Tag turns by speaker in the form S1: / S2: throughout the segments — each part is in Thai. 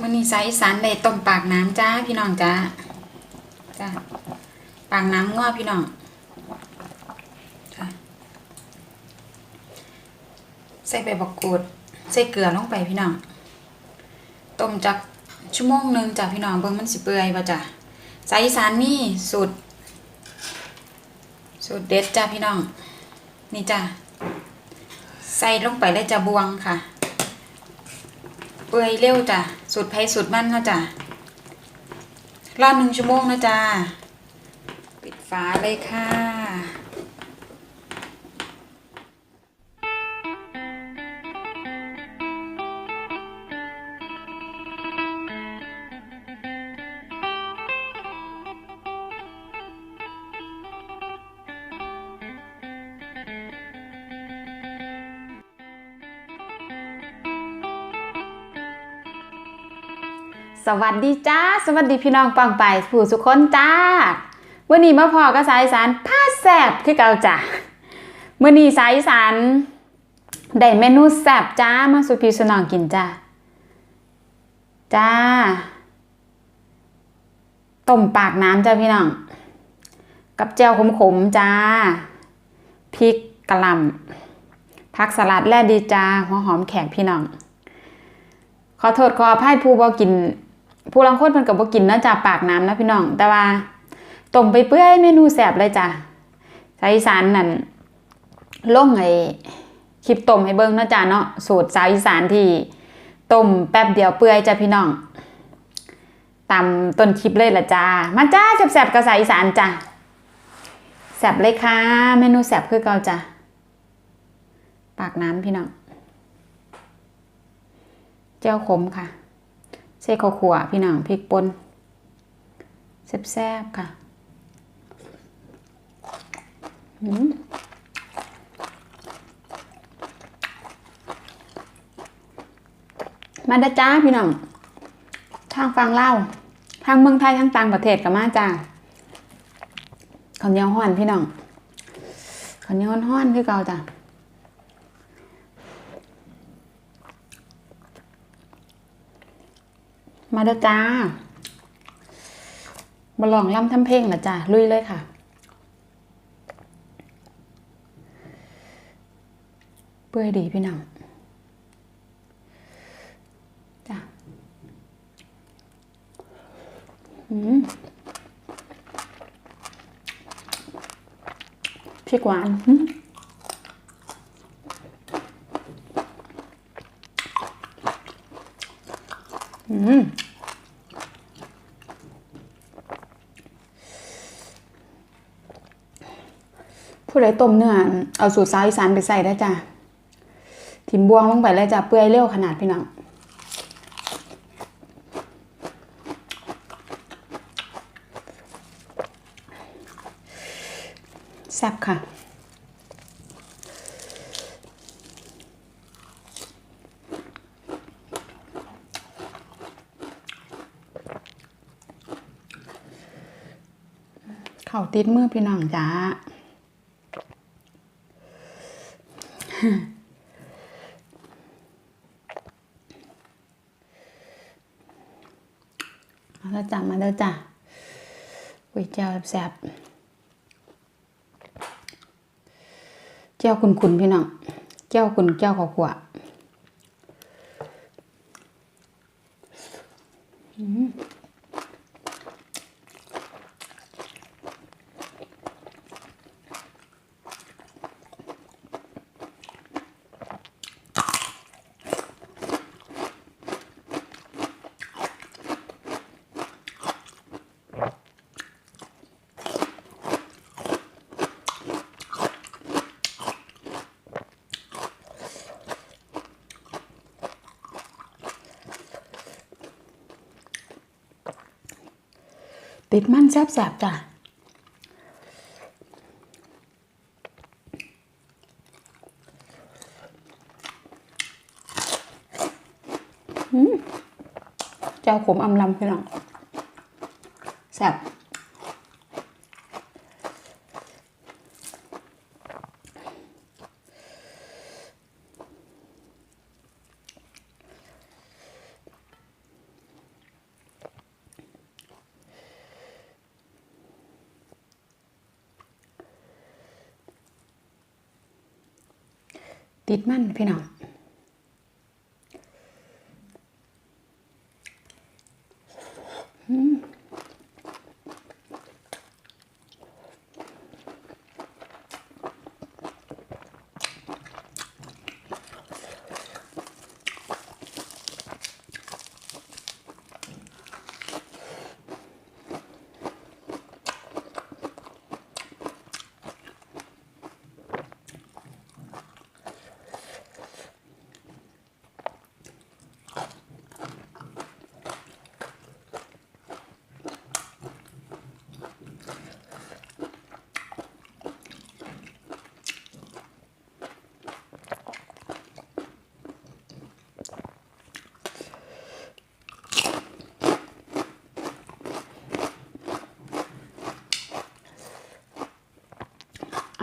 S1: มันนี่ไซส์สารได้ต้มปากน้ำจ้าพี่น้องจ้าจ้าปากน้ำง้อพี่น้องจ้าใส่ใบบักกูดใส่เกลือลงไปพี่น้องต้มจักชั่วโมงหนึ่งจ้าพี่น้องเบิ่งมันสิเปื่อยป่ะจ้าไซส์สารนี่สูตรสูตรเด็ดจ้าพี่น้องนี่จ้าใส่ลงไปเลยจ้าบวงค่ะ เปื่อยเร็วจ้ะสูตรไผ่สูตรมั่นเนาะจ้ะรอบหนึ่งชั่วโมงนะจ้ะปิดฝาเลยค่ะ สวัสดีจ้า สวัสดีพี่น้องปังไปผู้สุขคนจ้าวันนี้มาพอกับสายสารผ้าแสบคือเก่าจ้ะเมื่อนี้สายสารได้เมนูแสบจ้ามาสู่พี่สนองกินจ้าจ้าต้มปากน้ำจ้าพี่น้อง กับแจ่วขมๆจ้าพริกกระลำผักสลัดแล่ดีจ้าหัวหอมแขกพี่น้องขอโทษขออภัยผู้บ่กิน ผู้ลังคนเพิ่นก็บ่กินนะจ้ะปากน้ำนะพี่น้อง แต่ว่าต้มไปเปื่อยเมนูแซบเลยจ้ะสายสานนั่นล่งไอ้คลิปต้มให้เบิ่งนะจ้ะเนาะสูตรสาวอีสานที่ต้มแป๊บเดียวเปื่อยจ้ะพี่น้องตามต้นคลิปเลยละจ้ามาจ้าแซบๆกับสาวอีสานจ้ะแซบเลยค่ะ เมนูแซบคือเกาจ้ะปากน้ำพี่น้องเจ้าขมค่ะ ส่ข้าวขัวพี่น้องพริกป่นแซ่บๆค่ะมาด้จ้าพี่น้องทางฟังเล่าทางเมืองไทยทางต่างประเทศกับมาจ้าข้าวเหนียวห้อนพี่น้องข้าวเหนียวห้อนๆคือเก่าจ้า มาเด้อจ้ามาลองล่ำทำเพลงนะจ้าลุยเลยค่ะ เปื่อยดีพี่น้องจ้าอืมพริกหวานอืมอืม ผู้ใดต้มเนื้อเอาสูตรสาวอีสานไปใส่ได้จ้ะทิมบวงลงไปเลยจ้ะเปื่อยเร็วขนาดพี่น้องแซ่บค่ะเข่าติดมือพี่น้องจ้า มาแล้วจ้ะมาแล้วจ้ะก๋วยเจียวแซ่บเจียวขุนๆพี่น้องเจียวขุนเจียวข้าวขัวอืม ติดมันแซ่บๆจ้ะอืมเจ้าขมอำลำพี่น้องแซ่บ ติดมันพี่น้อง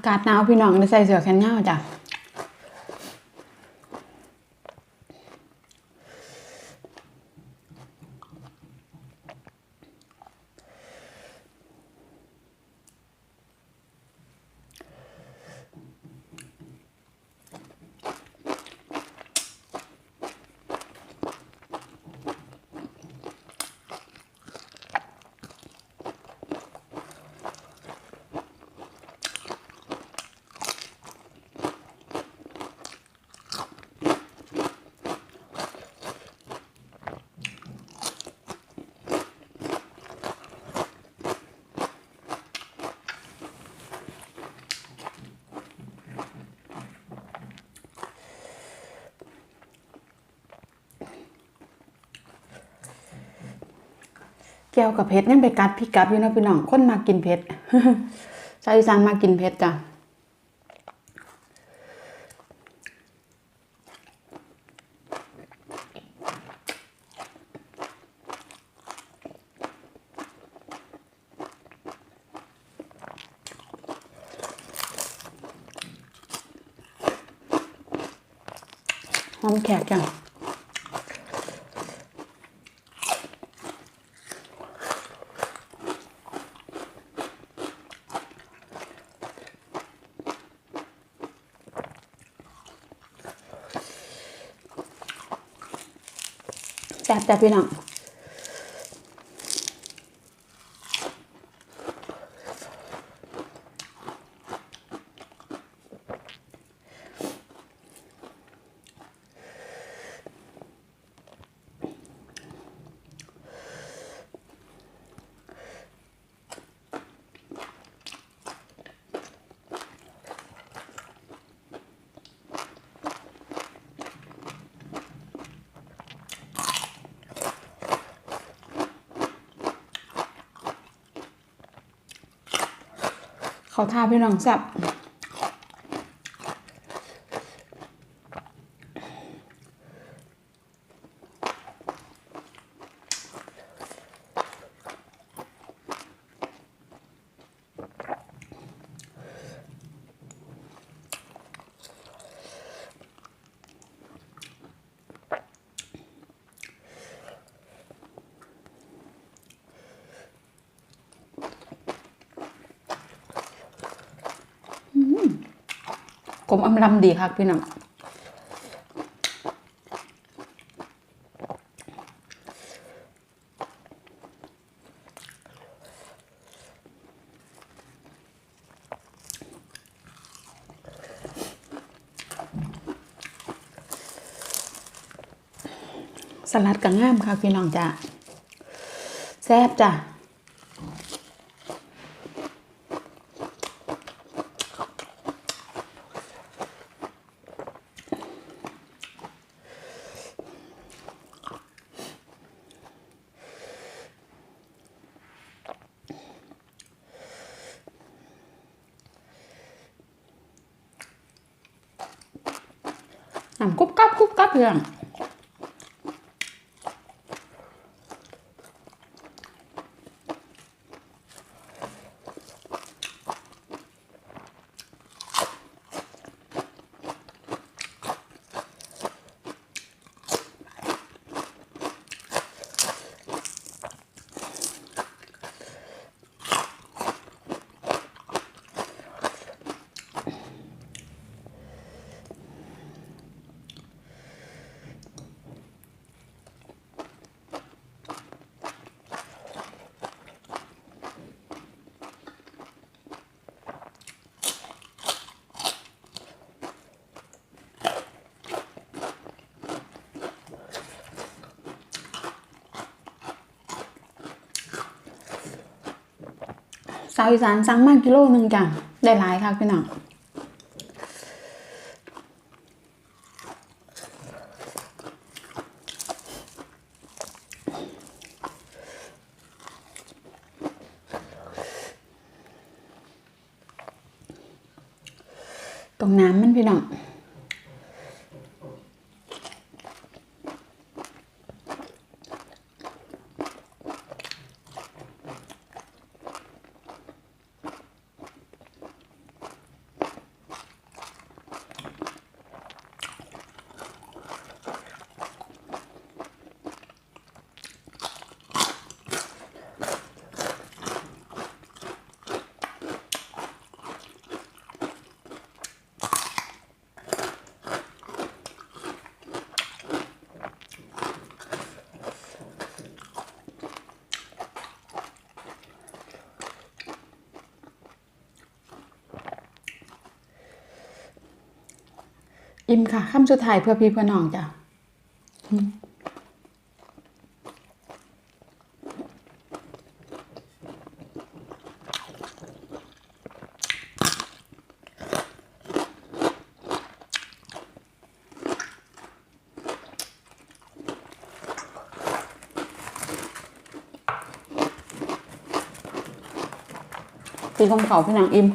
S1: อากาศหนาวพี่น้องได้ใส่เสื้อแขนยาวจ้ะ แก้วกับเพชรยังไปกัดพี่กับอยู่นาะพี่น้องคนมากินเพชรชาวอีสานมากินเพชรจ้ะหอมแขกจ้ะ แซ่บแต่พี่น้องเขอทาพี่น้องจับ กลมอำลำดีค่ะพี่น้องสลัดกับง่ามค่ะพี่น้องจ้ะแซ่บจ้ะ น้ำกุ๊บกับาวอีสานสั่งมากกิโลหนึ่งจ้ะได้หลายค่ะพี่น้องตรงน้ำมันพี่น้อง อิ่มค่ะคำสุดท้ายเพื่อพี่เพื่อน้องจ้ะอืมตีของเขาพี่นางอิ่ม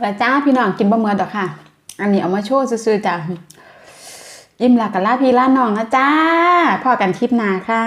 S1: แล้วจ้าพี่น้องกินบะเมือดอกค่ะ อันนี้เอามาโชว์ซื่อๆจ้ะยิ้มหลักกับล่าพี่ล่าน้องนะจ้าพอกันคลิปหน้าค่ะ